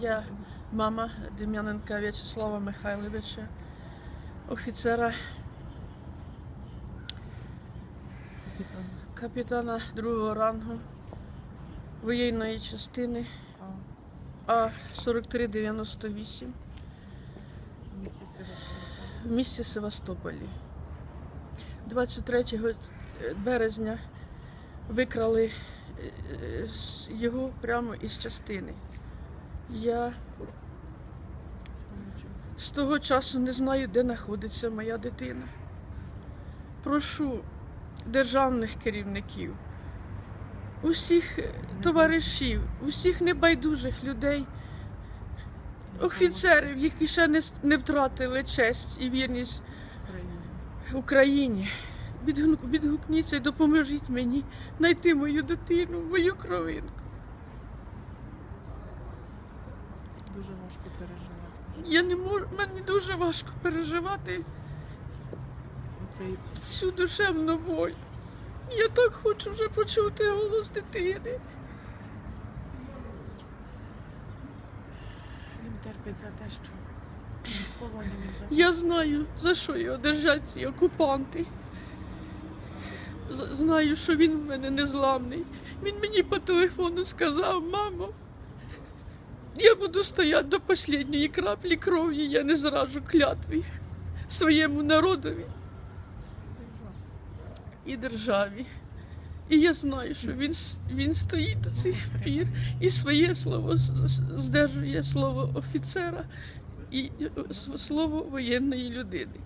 Я мама Дем'яненка В'ячеслава Михайловича, офіцера, капітана другого рангу воєнної частини А, А-4398 в місті Севастополі. 23 березня викрали е, його прямо із частини. Я з того часу не знаю, де знаходиться моя дитина. Прошу державних керівників, усіх товаришів, усіх небайдужих людей, офіцерів, які ще не, втратили честь і вірність. Україні. Відгукніться і допоможіть мені знайти мою дитину, мою кровинку. Дуже важко переживати. Я не можу, мені дуже важко переживати Оцей цю душевну боль. Я так хочу вже почути голос дитини. він терпить за те, що він в полоні він за Я знаю, за що його держать ці окупанти. Знаю, що він в мене незламний. Він мені по телефону сказав, мамо, я буду стояти до останньої краплі крові, я не зражу клятві своєму народові і державі. І я знаю, що він, він стоїть до цих пір і своє слово здержує слово офіцера і е, слово воєнної людини.